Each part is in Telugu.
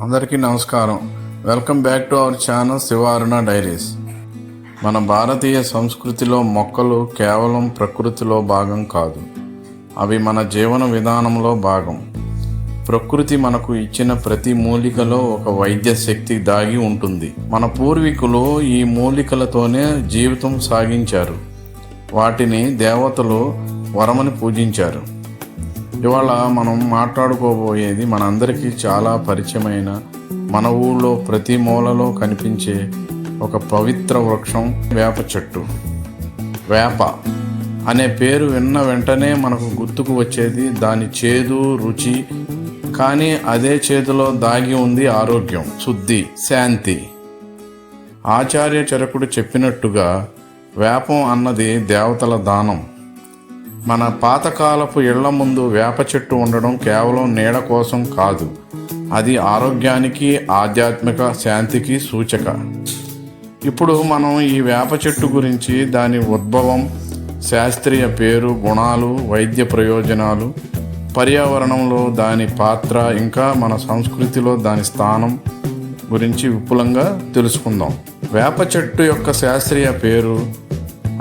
అందరికీ నమస్కారం. Welcome back to our channel Shivaruna diaries. మన భారతీయ సంస్కృతిలో మొక్కలు కేవలం ప్రకృతిలో భాగం కాదు అవి మన జీవన విధానంలో భాగం. ప్రకృతి మనకు ఇచ్చిన ప్రతి మూలికలో ఒక వైద్య శక్తి దాగి ఉంటుంది. మన పూర్వీకులు ఈ మూలికలతోనే జీవితం సాగించారు. వాటిని దేవతలు వరమని పూజించారు. ఇవాళ మనం మాట్లాడుకోబోయేది మనందరికీ చాలా పరిచయమైన మన ఊళ్ళో ప్రతి మూలలో కనిపించే ఒక పవిత్ర వృక్షం వేప చెట్టు. వేప అనే పేరు విన్న వెంటనే మనకు గుర్తుకు వచ్చేది దాని చేదు రుచి కానీ అదే చేతిలో దాగి ఉంది ఆరోగ్యం శుద్ధి శాంతి. ఆచార్య చరకుడు చెప్పినట్టుగా వేపం అన్నది దేవతల దానం. మన పాతకాలపు ఇళ్ళ ముందు వేప చెట్టు ఉండడం కేవలం నీడ కోసం కాదు. అది ఆరోగ్యానికి ఆధ్యాత్మిక శాంతికి సూచక. ఇప్పుడు మనం ఈ వేప చెట్టు గురించి దాని ఉద్భవం శాస్త్రీయ పేరు గుణాలు వైద్య ప్రయోజనాలు పర్యావరణంలో దాని పాత్ర ఇంకా మన సంస్కృతిలో దాని స్థానం గురించి విపులంగా తెలుసుకుందాం. వేప చెట్టు యొక్క శాస్త్రీయ పేరు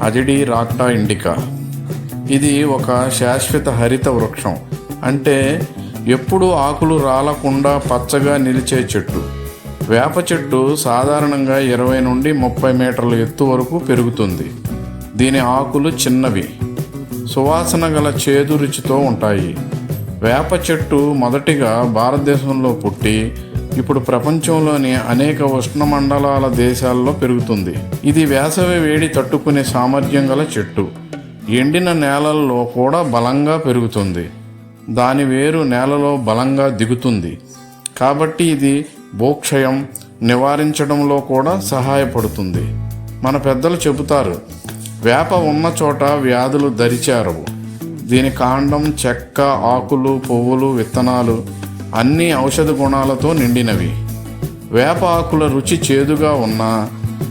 అజిడి రాక్టా ఇండికా. ఇది ఒక శాశ్వత హరిత వృక్షం. అంటే ఎప్పుడూ ఆకులు రాలకుండా పచ్చగా నిలిచే చెట్టు. వేప చెట్టు సాధారణంగా ఇరవై నుండి ముప్పై మీటర్ల ఎత్తు వరకు పెరుగుతుంది. దీని ఆకులు చిన్నవి. సువాసన గల చేదు రుచితో ఉంటాయి. వేప చెట్టు మొదటిగా భారతదేశంలో పుట్టి ఇప్పుడు ప్రపంచంలోని అనేక ఉష్ణమండలాల దేశాల్లో పెరుగుతుంది. ఇది వేసవి వేడి తట్టుకునే సామర్థ్యం గల చెట్టు. ఎండిన నేలల్లో కూడా బలంగా పెరుగుతుంది. దాని వేరు నేలలో బలంగా దిగుతుంది. కాబట్టి ఇది భూక్షయం నివారించడంలో కూడా సహాయపడుతుంది. మన పెద్దలు చెబుతారు వేప ఉన్న చోట వ్యాధులు దరిచేరవు. దీని కాండం చెక్క ఆకులు పువ్వులు విత్తనాలు అన్ని ఔషధ గుణాలతో నిండినవి. వేప ఆకుల రుచి చేదుగా ఉన్నా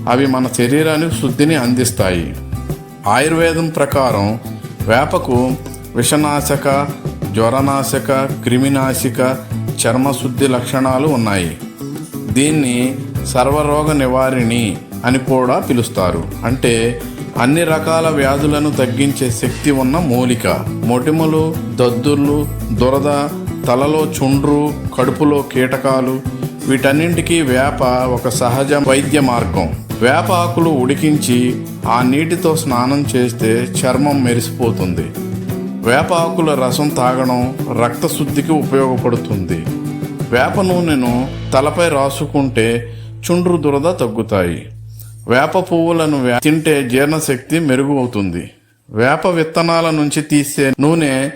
అవి మన శరీరానికి శుద్ధిని అందిస్తాయి. ఆయుర్వేదం ప్రకారం వేపకు విషనాశక జ్వరనాశక క్రిమినాశక చర్మశుద్ధి లక్షణాలు ఉన్నాయి. దీన్ని సర్వరోగ నివారిణి అని కూడా పిలుస్తారు. అంటే అన్ని రకాల వ్యాధులను తగ్గించే శక్తి ఉన్న మూలిక. మొటిమలు దద్దుర్లు దురద తలలో చుండ్రు కడుపులో కీటకాలు వీటన్నింటికీ వేప ఒక సహజ వైద్య మార్గం. వేప ఆకులు ఉడికించి ఆ నీటితో స్నానం చేస్తే చర్మం మెరిసిపోతుంది. వేప ఆకుల రసం తాగడం రక్తశుద్ధికి ఉపయోగపడుతుంది. వేప నూనెను తలపై రాసుకుంటే చుండ్రు దురద తగ్గుతాయి. వేప పువ్వులను తింటే జీర్ణశక్తి మెరుగు అవుతుంది వేప విత్తనాల నుంచి తీసే నూనె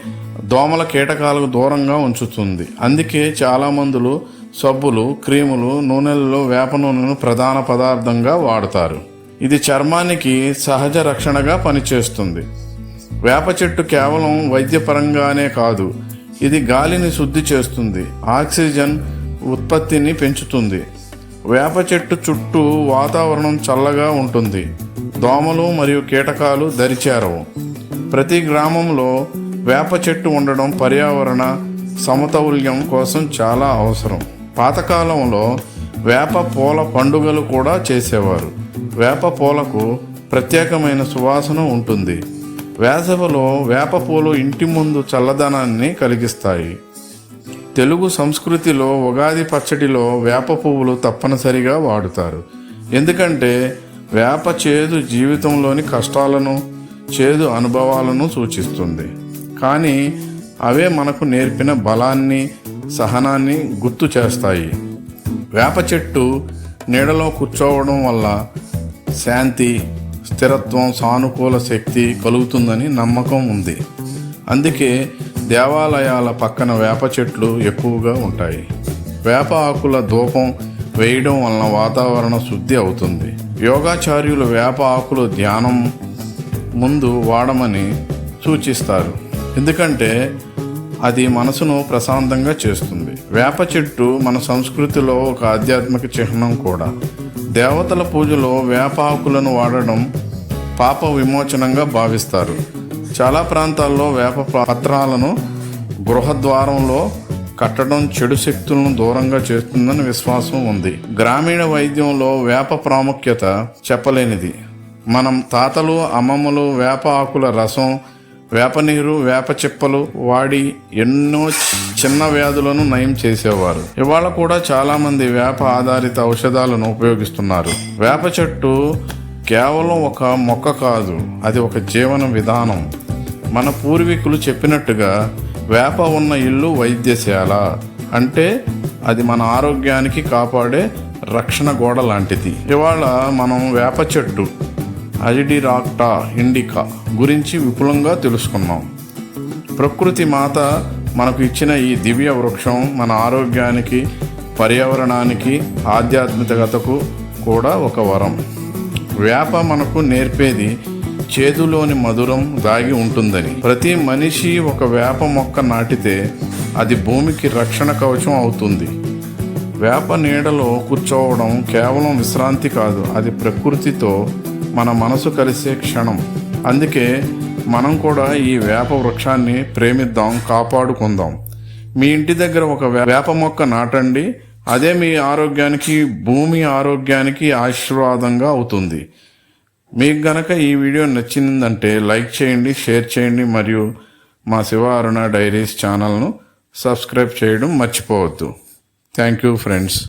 దోమల కీటకాలకు దూరంగా ఉంచుతుంది. అందుకే చాలా మందులు సబ్బులు క్రీములు నూనెలలో వేప నూనెను ప్రధాన పదార్థంగా వాడతారు. ఇది చర్మానికి సహజ రక్షణగా పనిచేస్తుంది. వేప చెట్టు కేవలం వైద్యపరంగానే కాదు ఇది గాలిని శుద్ధి చేస్తుంది ఆక్సిజన్ ఉత్పత్తిని పెంచుతుంది. వేప చెట్టు చుట్టూ వాతావరణం చల్లగా ఉంటుంది. దోమలు మరియు కీటకాలు దరిచేరవు. ప్రతి గ్రామంలో వేప చెట్టు ఉండడం పర్యావరణ సమతౌల్యం కోసం చాలా అవసరం. పాతకాలంలో వేప పూల పండుగలు కూడా చేసేవారు. వేప పూలకు ప్రత్యేకమైన సువాసన ఉంటుంది. వేసవిలో వేప పూలు ఇంటి ముందు చల్లదనాన్ని కలిగిస్తాయి. తెలుగు సంస్కృతిలో ఉగాది పచ్చడిలో వేప పువ్వులు తప్పనిసరిగా వాడుతారు. ఎందుకంటే వేప చేదు జీవితంలోని కష్టాలను చేదు అనుభవాలను సూచిస్తుంది. కానీ అవే మనకు నేర్పిన బలాన్ని సహనాన్ని గుర్తు చేస్తాయి. వేప చెట్టు నీడలో కూర్చోవడం వల్ల శాంతి స్థిరత్వం సానుకూల శక్తి కలుగుతుందని నమ్మకం ఉంది. అందుకే దేవాలయాల పక్కన వేప చెట్లు ఎక్కువగా ఉంటాయి. వేప ఆకుల ధూపం వేయడం వలన వాతావరణ శుద్ధి అవుతుంది. యోగాచార్యులు వేప ఆకులు ధ్యానం ముందు వాడమని సూచిస్తారు. ఎందుకంటే అది మనసును ప్రశాంతంగా చేస్తుంది. వేప చెట్టు మన సంస్కృతిలో ఒక ఆధ్యాత్మిక చిహ్నం కూడా. దేవతల పూజలో వేప ఆకులను వాడడం పాప విమోచనంగా భావిస్తారు. చాలా ప్రాంతాల్లో వేప పత్రాలను గృహద్వారంలో కట్టడం చెడు శక్తులను దూరంగా చేస్తుందని విశ్వాసం ఉంది. గ్రామీణ వైద్యంలో వేప ప్రాముఖ్యత చెప్పలేనిది. మనం తాతలు అమ్మమ్మలు వేప ఆకుల రసం వేప నీరు వేప చిప్పలు వాడి ఎన్నో చిన్న వ్యాధులను నయం చేసేవారు. ఇవాళ కూడా చాలా మంది వేప ఆధారిత ఔషధాలను ఉపయోగిస్తున్నారు. వేప చెట్టు కేవలం ఒక మొక్క కాదు అది ఒక జీవన విధానం. మన పూర్వీకులు చెప్పినట్టుగా వేప ఉన్న ఇల్లు వైద్యశాల. అంటే అది మన ఆరోగ్యానికి కాపాడే రక్షణ గోడ లాంటిది. ఇవాళ మనం వేప చెట్టు అజిడిరాక్టా ఇండికా గురించి విపులంగా తెలుసుకున్నాం. ప్రకృతి మాత మనకు ఇచ్చిన ఈ దివ్య వృక్షం మన ఆరోగ్యానికి పర్యావరణానికి ఆధ్యాత్మికతకు కూడా ఒక వరం. వేప మనకు నేర్పేది చేదులోని మధురం దాగి ఉంటుందని. ప్రతి మనిషి ఒక వేప మొక్క నాటితే అది భూమికి రక్షణ కవచం అవుతుంది. వేప నీడలో కూర్చోవడం కేవలం విశ్రాంతి కాదు అది ప్రకృతితో మన మనసు కలిసే క్షణం. అందుకే మనం కూడా ఈ వేప వృక్షాన్ని ప్రేమిద్దాం కాపాడుకుందాం. మీ ఇంటి దగ్గర ఒక వేప మొక్క నాటండి. అదే మీ ఆరోగ్యానికి భూమి ఆరోగ్యానికి ఆశీర్వాదంగా అవుతుంది. మీకు గనక ఈ వీడియో నచ్చిందంటే లైక్ చేయండి షేర్ చేయండి మరియు మా శివ అరుణ డైరీస్ ఛానల్ను సబ్స్క్రైబ్ చేయడం మర్చిపోవద్దు. Thank you friends.